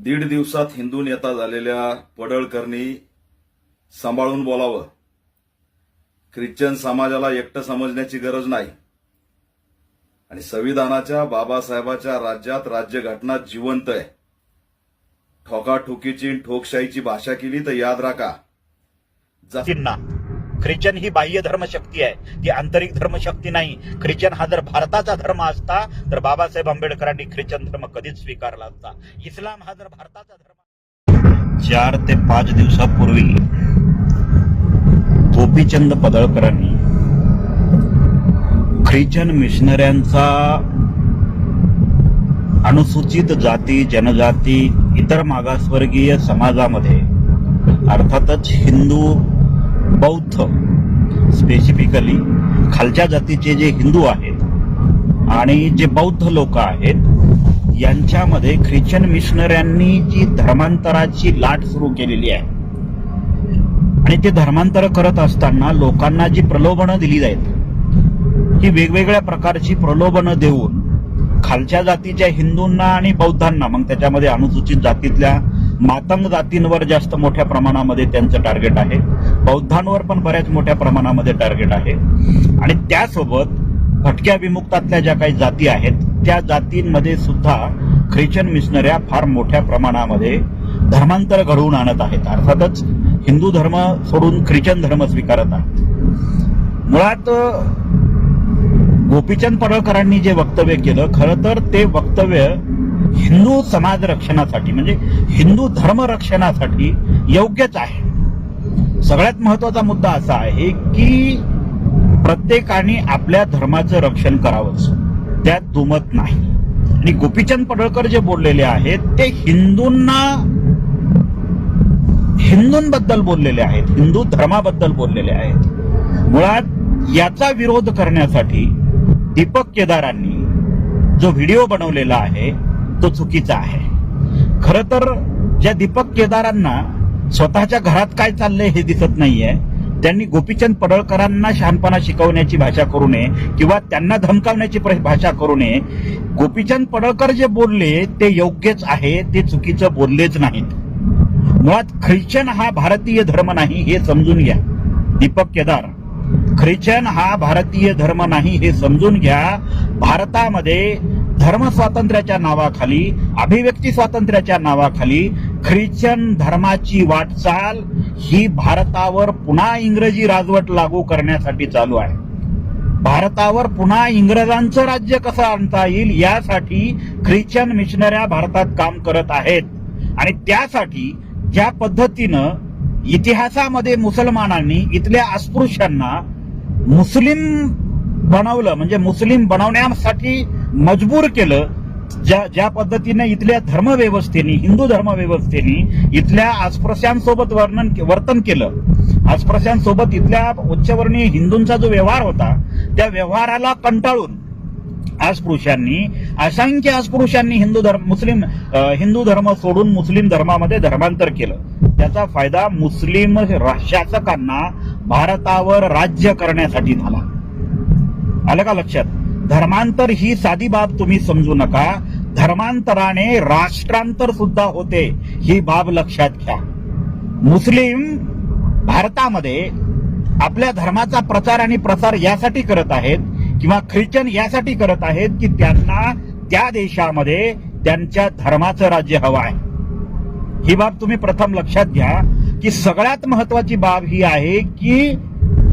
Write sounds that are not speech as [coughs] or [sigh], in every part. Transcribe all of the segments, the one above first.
दीड दिवसात हिंदू नेता झालेल्या पडळकरनी सांभाळून बोलावं. ख्रिश्चन समाजाला एकटं समजण्याची गरज नाही. आणि संविधानाच्या बाबासाहेबाच्या राज्यात राज्यघटना जिवंत आहे. ठोकाठोकीची ठोकशाहीची भाषा केली तर याद राखा. ख्रिश्चन ही बाह्य धर्मशक्ती आहे. ती आंतरिक धर्मशक्ती नाही. ख्रिश्चन हा जर भारताचा धर्म असता तर बाबासाहेब आंबेडकरांनी ख्रिश्चन धर्म कधीच स्वीकारला असता इस्लाम हा जर भारताचा धर्म चार ते पाच दिवसापूर्वी गोपीचंद पदळकरांनी ख्रिश्चन मिशनऱ्यांचा अनुसूचित जाती जनजाती इतर मागासवर्गीय समाजामध्ये अर्थातच हिंदू बौद्ध स्पेसिफिकली खालच्या जातीचे जे हिंदू आहेत आणि जे बौद्ध लोक आहेत यांच्यामध्ये ख्रिश्चन मिशनऱ्यांनी जी धर्मांतराची लाट सुरू केलेली आहे. आणि ते धर्मांतर करत असताना लोकांना जी प्रलोभनं दिली जातात ही वेगवेगळ्या प्रकारची प्रलोभनं देऊन खालच्या जातीच्या हिंदूंना आणि बौद्धांना मग त्याच्यामध्ये अनुसूचित जातीतल्या मातंग जातींवर जास्त मोठ्या प्रमाणामध्ये त्यांचं टार्गेट आहे. बौद्धांवर पण बऱ्याच मोठ्या प्रमाणामध्ये टार्गेट आहे. आणि त्यासोबत भटक्या विमुक्तातल्या ज्या काही जाती आहेत त्या जातींमध्ये सुद्धा ख्रिश्चन मिशनऱ्या फार मोठ्या प्रमाणामध्ये धर्मांतर घडवून आणत आहेत. अर्थातच हिंदू धर्म सोडून ख्रिश्चन धर्म स्वीकारत आहेत. मुळात गोपीचंद पडळकरांनी जे वक्तव्य केलं खरं तर ते वक्तव्य हिंदू समाज रक्षणासाठी म्हणजे हिंदू धर्म रक्षणासाठी योग्यच आहे. सगळ्यात महत्त्वाचा मुद्दा असा आहे की प्रत्येकाने आपल्या धर्माचं रक्षण करावंच. त्यात दुमत नाही. आणि गोपीचंद पडळकर जे बोललेले आहेत ते हिंदूंना हिंदूंबद्दल बोललेले आहेत हिंदू धर्माबद्दल बोललेले आहेत. मुळात याचा विरोध करण्यासाठी दीपक केदारांनी जो व्हिडिओ बनवलेला आहे तो चुकीचा आहे. खर तर ज्या दीपक केदारांना स्वतःच्या घरात काय चाललंय हे दिसत नाहीये. त्यांनी गोपीचंद पडळकरांना शहाणपणा शिकवण्याची भाषा करू नये किंवा त्यांना धमकावण्याची भाषा करू नये. गोपीचंद पडळकर जे बोलले ते योग्यच आहे ते चुकीचं बोललेच नाहीत. मुळात ख्रिश्चन हा भारतीय धर्म नाही हे समजून घ्या. दीपक केदार ख्रिश्चन हा भारतीय धर्म नाही हे समजून घ्या. भारतामध्ये धर्म स्वातंत्र्याच्या नावाखाली अभिव्यक्ती स्वातंत्र्याच्या नावाखाली ख्रिश्चन धर्माची वाटचाल ही भारतावर पुन्हा इंग्रजी राजवट लागू करण्यासाठी चालू आहे. भारतावर पुन्हा इंग्रजांचं राज्य कसं आणता येईल यासाठी ख्रिश्चन मिशनऱ्या भारतात काम करत आहेत. आणि त्यासाठी ज्या पद्धतीनं इतिहासामध्ये मुसलमानांनी इथल्या अस्पृश्यांना मुस्लिम बनवलं म्हणजे मुस्लिम बनवण्यासाठी मजबूर केलं ज्या ज्या पद्धतीने इथल्या धर्मव्यवस्थेने हिंदू धर्मव्यवस्थेने इथल्या अस्पृश्यांसोबत वर्णन वर्तन केलं अस्पृश्यांसोबत इथल्या उच्चवर्णीय हिंदूंचा जो व्यवहार होता त्या व्यवहाराला कंटाळून अस्पृश्यांनी असंख्य अस्पृश्यांनी हिंदू धर्म मुस्लिम हिंदू धर्म सोडून मुस्लिम धर्मामध्ये धर्मांतर केलं. त्याचा फायदा मुस्लिम शासकांना भारतावर राज्य करण्यासाठी झाला. आलं का लक्षात? धर्मांतर ही साधी बाब तुम्ही समजू नका. धर्मांतराने राष्ट्रांतर सुद्धा होते ही बाब लक्षात घ्या. मुस्लिम भारतामध्ये आपल्या धर्माचा प्रचार आणि प्रसार यासाठी करत आहेत किंवा ख्रिश्चन यासाठी करत आहेत की त्यांना त्या देशामध्ये त्यांच्या धर्माचं राज्य हवं आहे. ही बाब तुम्ही प्रथम लक्षात घ्या की सगळ्यात महत्वाची बाब ही आहे की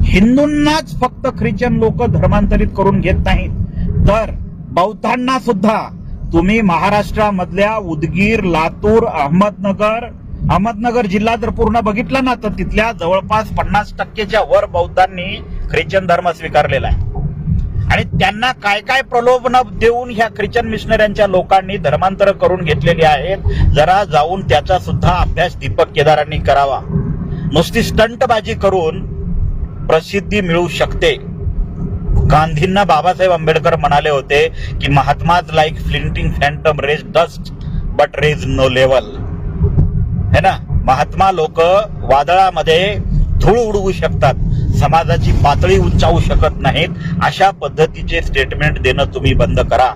हिंदूंनाच फक्त ख्रिश्चन लोक धर्मांतरित करून घेत नाहीत. तर बौद्धांना सुद्धा तुम्ही महाराष्ट्रामधल्या उदगीर लातूर अहमदनगर अहमदनगर जिल्हा जर पूर्ण बघितला ना तर तिथल्या जवळपास पन्नास टक्केच्या वर बौद्धांनी ख्रिश्चन धर्म स्वीकारलेला आहे. आणि त्यांना काय काय प्रलोभन देऊन ह्या ख्रिश्चन मिशनऱ्यांच्या लोकांनी धर्मांतर करून घेतलेली आहेत जरा जाऊन त्याचा सुद्धा अभ्यास दीपक केदारांनी करावा. नुसती स्टंटबाजी करून प्रसिद्धी मिळू शकते. गांधींना बाबासाहेब आंबेडकर म्हणाले होते की Mahatmas like fleeting phantoms raise dust but raise no level है ना? महात्मा लोक वादळामध्ये धूळ उडवू शकतात समाजाची पातळी उंचावू शकत नाहीत अशा पद्धतीचे स्टेटमेंट देणं तुम्ही बंद करा.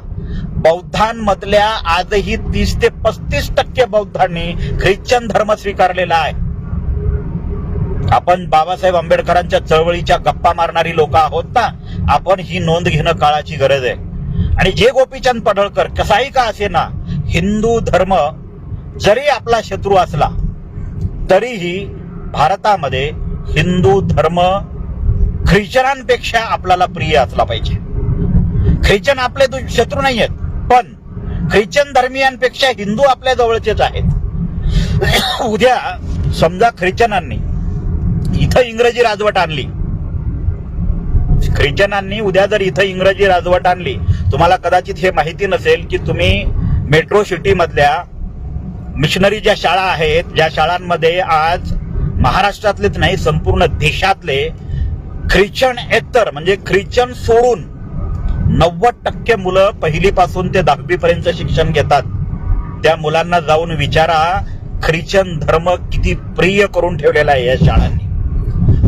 बौद्धांमधल्या आजही तीस ते पस्तीस टक्के बौद्धांनी ख्रिश्चन धर्म स्वीकारलेला आहे. आपण बाबासाहेब आंबेडकरांच्या चळवळीच्या गप्पा मारणारी लोक आहोत ना आपण ही नोंद घेणं काळाची गरज आहे. आणि जे गोपीचंद पडळकर कसाही का असे ना हिंदू धर्म जरी आपला शत्रू असला तरीही भारतामध्ये हिंदू धर्म ख्रिश्चनांपेक्षा आपल्याला प्रिय असला पाहिजे. ख्रिश्चन आपले शत्रू नाही आहेत पण ख्रिश्चन धर्मियांपेक्षा हिंदू आपल्या जवळचेच आहेत. [coughs] उद्या समजा ख्रिश्चनांनी इथं इंग्रजी राजवट आणली. ख्रिश्चनांनी उद्या जर इथं इंग्रजी राजवट आणली तुम्हाला कदाचित हे माहिती नसेल की तुम्ही मेट्रो सिटी मधल्या मिशनरी ज्या शाळा आहेत ज्या शाळांमध्ये आज महाराष्ट्रातलेच नाही संपूर्ण देशातले ख्रिश्चन एकतर म्हणजे ख्रिश्चन सोडून नव्वद टक्के मुलं पहिलीपासून ते दहावीपर्यंत शिक्षण घेतात. त्या मुलांना जाऊन विचारा ख्रिश्चन धर्म किती प्रिय करून ठेवलेला आहे या शाळांनी.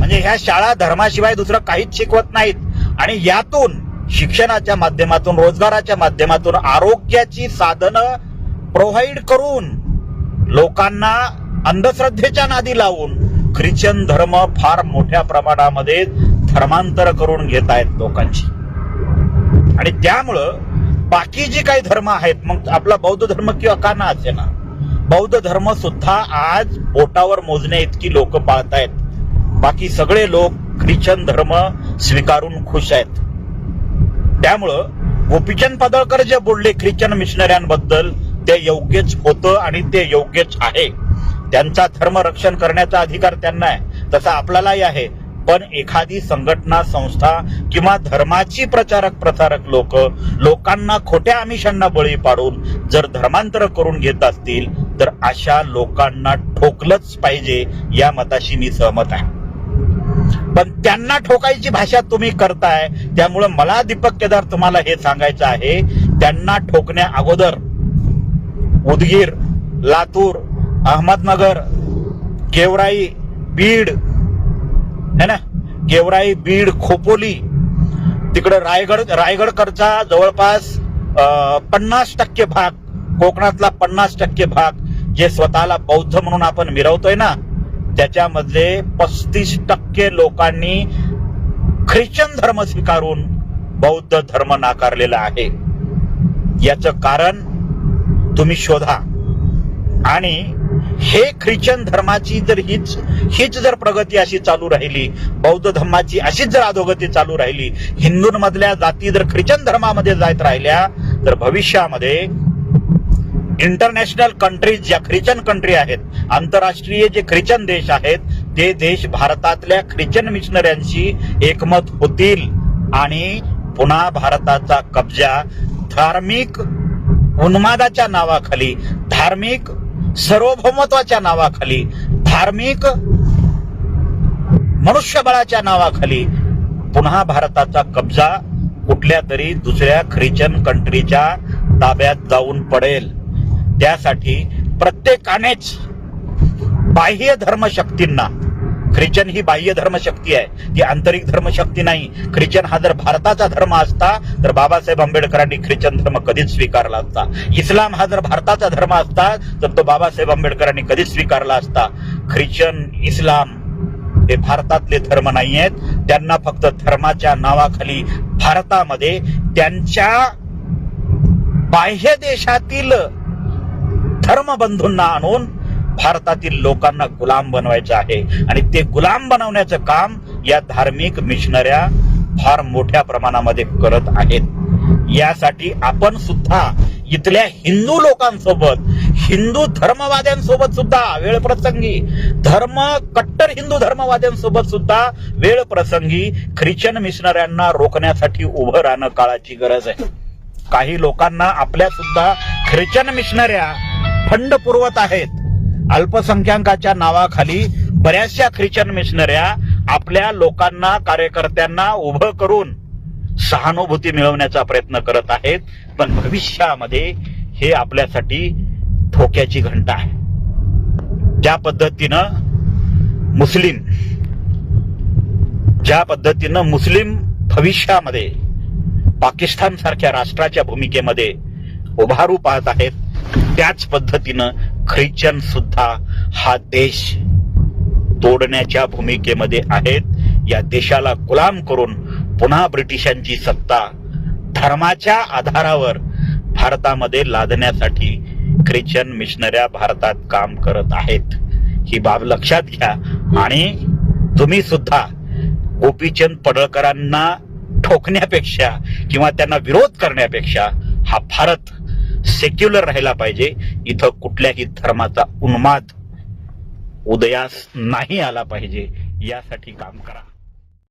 म्हणजे ह्या शाळा धर्माशिवाय दुसरं काहीच शिकवत नाहीत. आणि यातून शिक्षणाच्या माध्यमातून रोजगाराच्या माध्यमातून आरोग्याची साधनं प्रोव्हाइड करून लोकांना अंधश्रद्धेच्या नादी लावून ख्रिश्चन धर्म फार मोठ्या प्रमाणामध्ये धर्मांतर करून घेत आहेत लोकांची. आणि त्यामुळं बाकी जी काही धर्म आहेत मग आपला बौद्ध धर्म किंवा का ना असे ना बौद्ध धर्म सुद्धा आज बोटावर मोजण्या इतकी लोक पाळतायत. बाकी सगळे लोक ख्रिश्चन धर्म स्वीकारून खुश आहेत. त्यामुळं गोपीचंद पदळकर जे बोलले ख्रिश्चन मिशनऱ्यांबद्दल ते योग्यच होतं आणि ते योग्यच आहे. त्यांचा धर्म रक्षण करण्याचा अधिकार त्यांना आहे. तसा आपल्यालाही आहे. पण एखादी संघटना संस्था किंवा धर्माची प्रचारक प्रसारक लोक लोकांना खोट्या आमिषांना बळी पाडून जर धर्मांतर करून घेत असतील तर अशा लोकांना ठोकलंच पाहिजे या मताशी मी सहमत आहे. पण त्यांना ठोकायची भाषा तुम्ही करताय त्यामुळं मला दीपक केदार तुम्हाला हे सांगायचं आहे त्यांना ठोकण्या अगोदर उदगीर लातूर अहमदनगर गेवराई बीड है ना? गेवराई बीड खोपोली तिकडे रायगड रायगडकडचा जवळपास पन्नास टक्के भाग कोकणातला पन्नास टक्के भाग जे स्वतःला बौद्ध म्हणून आपण मिरवतोय ना त्याच्यामधले पस्तीस टक्के लोकांनी ख्रिश्चन धर्म स्वीकारून बौद्ध धर्म नाकारलेला आहे. याचं कारण तुम्ही शोधा. आणि हे ख्रिश्चन धर्माची जर हीच हीच जर प्रगती अशी चालू राहिली बौद्ध धर्माची अशीच जर अधोगती चालू राहिली हिंदूंमधल्या जाती जर ख्रिश्चन धर्मामध्ये जात राहिल्या तर भविष्यामध्ये इंटरनॅशनल कंट्रीज ज्या ख्रिश्चन कंट्री आहेत आंतरराष्ट्रीय जे ख्रिश्चन देश आहेत ते देश भारतातल्या ख्रिश्चन मिशनऱ्यांशी एकमत होतील. आणि पुन्हा भारताचा कब्जा धार्मिक उन्मादाच्या नावाखाली धार्मिक सार्वभौमत्वाच्या नावाखाली धार्मिक मनुष्यबळाच्या नावाखाली पुन्हा भारताचा कब्जा कुठल्या तरी दुसऱ्या ख्रिश्चन कंट्रीच्या ताब्यात जाऊन पडेल. त्यासाठी प्रत्येकानेच बाह्य धर्मशक्तींना ख्रिश्चन ही बाह्य धर्मशक्ती आहे ती आंतरिक धर्मशक्ती नाही. ख्रिश्चन हा जर भारताचा धर्म असता तर बाबासाहेब आंबेडकरांनी ख्रिश्चन धर्म कधीच स्वीकारला असता इस्लाम हा जर भारताचा धर्म असता तर तो बाबासाहेब आंबेडकरांनी कधीच स्वीकारला असता. ख्रिश्चन इस्लाम हे भारतातले धर्म नाही आहेत त्यांना फक्त धर्माच्या नावाखाली भारतामध्ये त्यांच्या बाह्य देशातील धर्मबंधूंना आणून भारतातील लोकांना गुलाम बनवायचं आहे. आणि ते गुलाम बनवण्याचं काम या धार्मिक मिशनऱ्या फार मोठ्या प्रमाणामध्ये करत आहेत. यासाठी आपण सुद्धा इथल्या हिंदू लोकांसोबत हिंदू धर्मवाद्यांसोबत सुद्धा वेळ प्रसंगी धर्म कट्टर हिंदू धर्मवाद्यांसोबत सुद्धा वेळ प्रसंगी ख्रिश्चन मिशनऱ्यांना रोखण्यासाठी उभं राहणं काळाची गरज आहे. काही लोकांना आपल्या सुद्धा ख्रिश्चन मिशनऱ्या फंड पुरवत आहेत. अल्पसंख्याकाच्या नावाखाली बऱ्याचशा ख्रिश्चन मिशनऱ्या आपल्या लोकांना कार्यकर्त्यांना उभं करून सहानुभूती मिळवण्याचा प्रयत्न करत आहेत. पण भविष्यामध्ये हे आपल्यासाठी ठोक्याची घंटा आहे. ज्या पद्धतीनं मुस्लिम ज्या पद्धतीनं मुस्लिम भविष्यामध्ये पाकिस्तान सारख्या राष्ट्राच्या भूमिकेमध्ये उभारू पाहत आहेत त्याच पद्धतीनं ख्रिश्चन सुद्धा हा देश तोडण्याच्या भूमिकेमध्ये आहेत. या देशाला गुलाम करून पुन्हा ब्रिटिशांची सत्ता धर्माच्या आधारावर भारतामध्ये लादण्यासाठी ख्रिश्चन मिशनऱ्या भारतात काम करत आहेत. ही बाब लक्षात घ्या. आणि तुम्ही सुद्धा गोपीचंद पडळकरांना ठोकण्यापेक्षा किंवा त्यांना विरोध करण्यापेक्षा हा भारत सेक्युलर राहिला पाहिजे. इथं कुठल्याही धर्माचा उन्माद उदयास नाही आला पाहिजे. यासाठी काम करा.